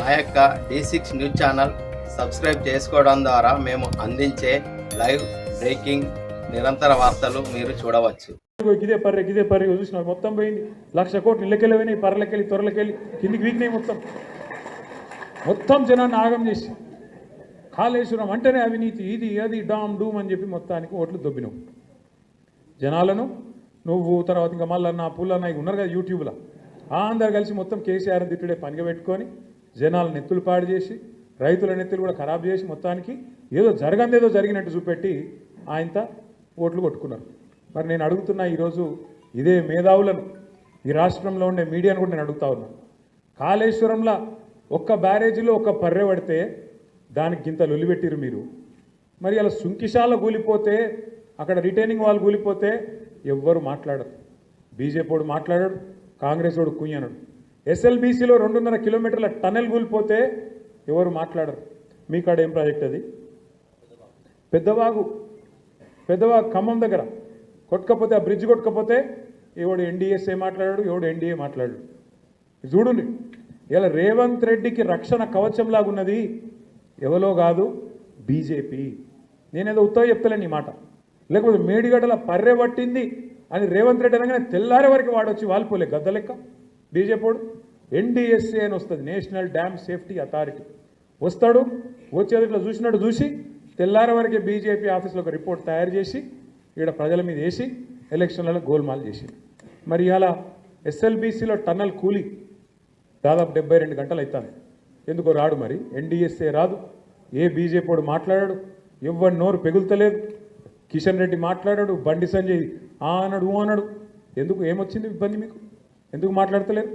మా యొక్క D six news channel subscribe చేసుకోవడం ద్వారా మేము అందించే లైవ్ బ్రేకింగ్ నిరంతర వార్తలు మీరు చూడవచ్చు. ఇదే గిదే పర్రె గిదే పర్రె ఇగో మొత్తం పోయింది. లక్ష కోట్లు ఇళ్ళకెళ్ళి పోయినాయి పర్రెలకెళ్ళి త్వరలకెళ్ళి కిందికి వీకినాయి మొత్తం. మొత్తం జనాన్ని ఆగం చేసి. కాళేశ్వరం అంటేనే అవినీతి ఇది అది డామ్ డూమ్ అని చెప్పి మొత్తానికి ఓట్లు దొబ్బినావు జనాలను నువ్వు తర్వాత ఇంకా మళ్ళీ పుల్లన్న ఇక ఉన్నారు కదా యూట్యూబ్లో. అందరు కలిసి మొత్తం కేసీఆర్ తిట్టుడే పనిగా పెట్టుకొని జనాల నెత్తులు పాడు చేసి రైతుల నెత్తులు కూడా ఖరాబ్ చేసి మొత్తానికి ఏదో జరగందేదో జరిగినట్టు చూపెట్టి ఆయనత ఓట్లు కొట్టుకున్నారు. మరి నేను అడుగుతున్నా ఈరోజు ఇదే మేధావులను ఈ రాష్ట్రంలో ఉండే మీడియాను కూడా నేను అడుగుతా ఉన్నా. కాళేశ్వరంలో ఒక్క బ్యారేజీలో ఒక్క పర్రె పడితే దానికి గింత లొలిపెట్టిరు మీరు. మరి అలా సుంకిశాల కూలిపోతే అక్కడ రిటైనింగ్ వాళ్ళు కూలిపోతే ఎవ్వరు మాట్లాడరు. బీజేపీ వాడు మాట్లాడాడు కాంగ్రెస్ వాడు కుయ్యనడు. ఎస్ఎల్బీసీలో రెండున్నర కిలోమీటర్ల టనెల్ కూలిపోతే ఎవరు మాట్లాడరు. మీ కాడ ఏం ప్రాజెక్ట్ అది? పెద్దవాగు పెద్దవాగు ఖమ్మం దగ్గర. కొట్టుకపోతే ఆ బ్రిడ్జ్ కొట్టుకపోతే ఎవడు ఎన్డీఎస్ఏ మాట్లాడాడు ఎవడు ఎన్డీఏ మాట్లాడాడు. చూడండి ఇలా రేవంత్ రెడ్డికి రక్షణ కవచంలాగా ఉన్నది ఎవలో కాదు బీజేపీ. నేనేదో ఉత్తగా చెప్తలేను ఈ మాట. లేకపోతే మేడిగడల పర్రె పట్టింది అని రేవంత్ రెడ్డి అనగానే తెల్లారే వరకు వాడొచ్చి వాలిపోలే గద్ద లెక్క డీజేపోడు ఎన్డీఎస్ఏ అని వస్తుంది. National dam safety authority. వస్తాడు వచ్చేది ఇట్లా చూసినట్టు చూసి తెల్లారి వరకే బీజేపీ ఆఫీస్లో ఒక రిపోర్ట్ తయారు చేసి ఇక్కడ ప్రజల మీద వేసి ఎలక్షన్లలో గోల్మాల్ చేసి మరి ఇలా ఎస్ఎల్బీసీలో టన్నల్ కూలి దాదాపు డెబ్బై రెండు గంటలు అవుతాను ఎందుకో రాడు మరి. ఎన్డీఎస్ఏ రాదు. ఏ బీజేపీడు మాట్లాడాడు? ఎవరి నోరు పెగులుతలేదు. కిషన్ రెడ్డి మాట్లాడాడు బండి సంజయ్ ఆ అన్నాడు ఊ అన్నాడు. ఎందుకు? ఏమొచ్చింది ఇబ్బంది మీకు? ఎందుకు మాట్లాడతలేరు